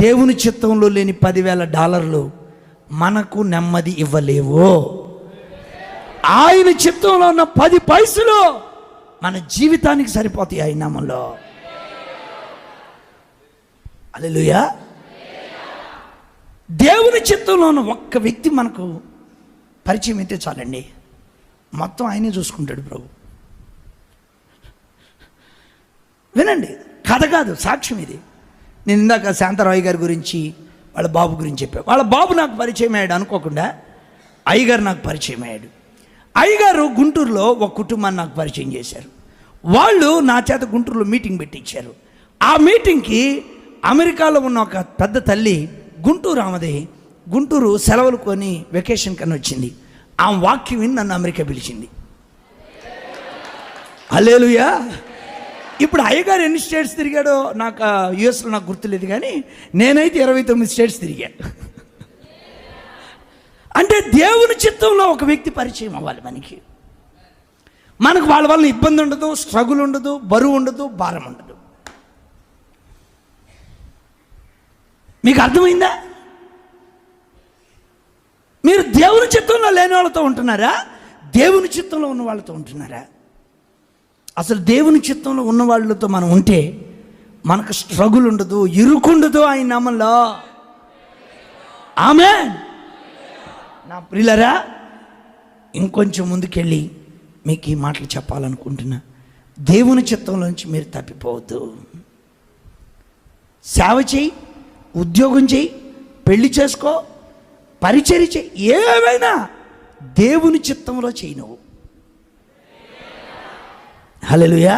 దేవుని చిత్తంలో లేని పదివేల డాలర్లు మనకు నెమ్మది ఇవ్వలేవు. ఆయన చిత్తంలో ఉన్న పది పైసలు మన జీవితానికి సరిపోతాయి ఆయన నామంలో. అలెలుయా దేవుని చిత్తంలో ఉన్న ఒక్క వ్యక్తి మనకు పరిచయం అయితే చాలండి. మొత్తం ఆయనే చూసుకుంటాడు ప్రభు. వినండి కథ కాదు సాక్ష్యం ఇది. నేను ఇందాక శాంతరాయ్ గారి గురించి వాళ్ళ బాబు గురించి చెప్పాను వాళ్ళ బాబు నాకు పరిచయం అయ్యాడు అనుకోకుండా అయ్యగారు నాకు పరిచయం అయ్యాడు. అయ్యగారు గుంటూరులో ఒక కుటుంబాన్ని నాకు పరిచయం చేశారు. వాళ్ళు నా చేత గుంటూరులో మీటింగ్ పెట్టించారు. ఆ మీటింగ్కి అమెరికాలో ఉన్న ఒక పెద్ద తల్లి గుంటూరు ఆమెది గుంటూరు సెలవులు కొని వెకేషన్ కని వచ్చింది. ఆ వాక్యం విని నన్ను అమెరికా పిలిచింది. అలేలుయా ఇప్పుడు అయ్యగారు ఎన్ని స్టేట్స్ తిరిగాడో నాకు యుఎస్లో నాకు గుర్తులేదు కానీ నేనైతే ఇరవై తొమ్మిది స్టేట్స్ తిరిగా. అంటే దేవుని చిత్తంలో ఒక వ్యక్తి పరిచయం అవ్వాలి మనకి. మనకు వాళ్ళ వల్ల ఇబ్బంది ఉండదు స్ట్రగుల్ ఉండదు బరువు ఉండదు భారం ఉండదు. మీకు అర్థమైందా? మీరు దేవుని చిత్తంలో లేని వాళ్ళతో ఉంటున్నారా? దేవుని చిత్తంలో ఉన్న వాళ్ళతో ఉంటున్నారా? అసలు దేవుని చిత్తంలో ఉన్న వాళ్ళతో మనం ఉంటే మనకు స్ట్రగుల్ ఉండదు ఇరుకుండదు ఆయన నామంలో. ఆమె నా ప్రియులరా ఇంకొంచెం ముందుకెళ్ళి మీకు ఈ మాటలు చెప్పాలనుకుంటున్నా. దేవుని చిత్తంలోంచి మీరు తప్పిపోవద్దు. సేవ చేయి ఉద్యోగం చేయి పెళ్ళి చేసుకో పరిచర్య చేయి ఏమైనా దేవుని చిత్తంలో చేయి నువ్వు. హల్లెలూయా